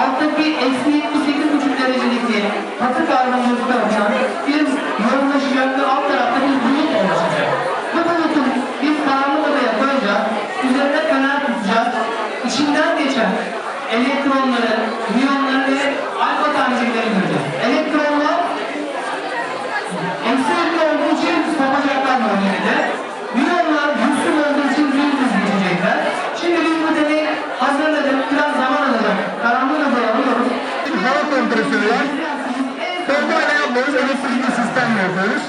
aradaki eksi 78,5 derecelik katı karbondioksit tarafından bir yoğunlaşacak ve alt tarafta bir bulut oluşacak. Bu bulutun biz karanlık odaya koyacağız, üzerine fener tutacağız, içinden geçen elektronları, miyonları ve alfa tanecikleri göreceğiz. Elektronlar eksi olduğu için kopacaklar bölgede. Elektrikli sistemle yapıyoruz.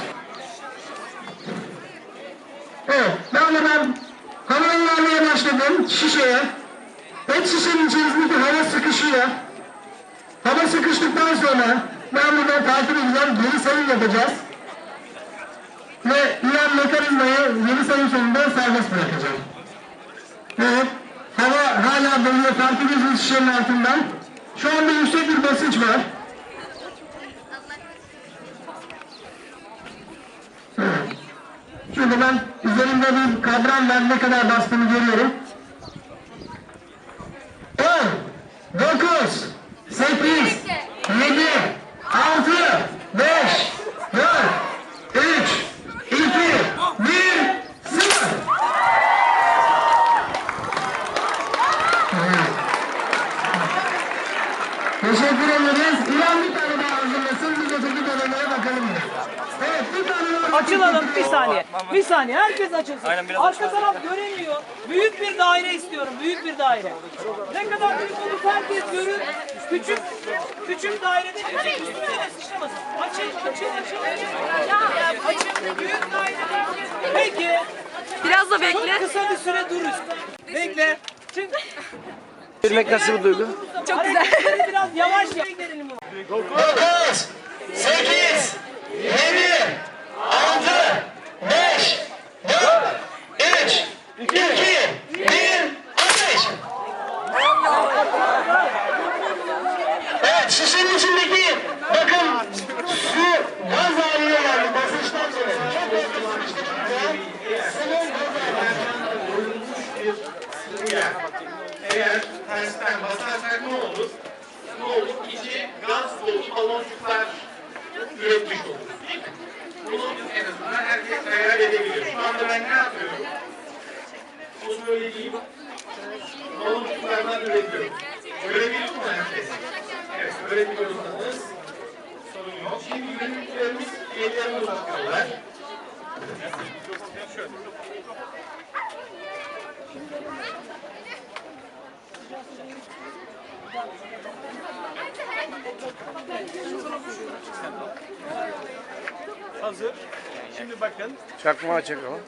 Evet, de ben havayı vermeye başladım şişeye. Pet şişenin içerisindeki hava sıkışıyor. Hava sıkıştıktan sonra ben buradan takip edeceğim, geri sayım yapacağız. Ve diğer mekanizmayı geri sayım sonunda serbest bırakacağım. Evet, hava hala doluyor, fark ediyorsunuz şişenin altından. Şu anda yüksek bir basınç var. Evet. Şimdi ben üzerimde bir kadran var, ne kadar bastığını görüyorum. 10, 9, 8, 7, 6, 5, 4, 3, 2, 1, 0. Teşekkür ederiz. İlan bir tane daha hazırlasın. Öteki dönemlere bakalım. Evet bir tane daha. Açılalım bir saniye. Bir saniye herkes açılsın. Arka taraf göremiyor. Büyük bir daire istiyorum. Büyük bir daire. Ne kadar büyük olursa herkes görür. Küçük küçük dairede küçük üstüne de sıçramasın. Açın açın açın. Açın. Açın. Büyük dairede Peki. Biraz da Çok bekle. kısa bir süre dur üstüne. Bekle. Çık. Yürümek nasıl bir duygu? Çok güzel. Biraz yavaş yavaş gidelim. 9, 8, 7, 6, 5, 4, 3, 2, 1, ateş! Evet, şişenin içindeki bakın su gaz haline geldi basınçtan sonra. Çok hızlı sıkıştırınca sıvı gaz haline Eğer tersten basarsak ne olur? Ne olur? İçi gaz dolu baloncuklar üretmiş mi? Bunu en azından herkes hayal edebilir. Şu anda ben ne yapıyorum? Bunu böyle diyeyim. Baloncuklardan üretiyorum. Görebiliyor mu herkes? Evet, görebiliyorsanız sorun yok. Şimdi yöneticilerimiz ellerini uzatıyorlar. Hazır. Şimdi bakın. Çakmağı çakalım.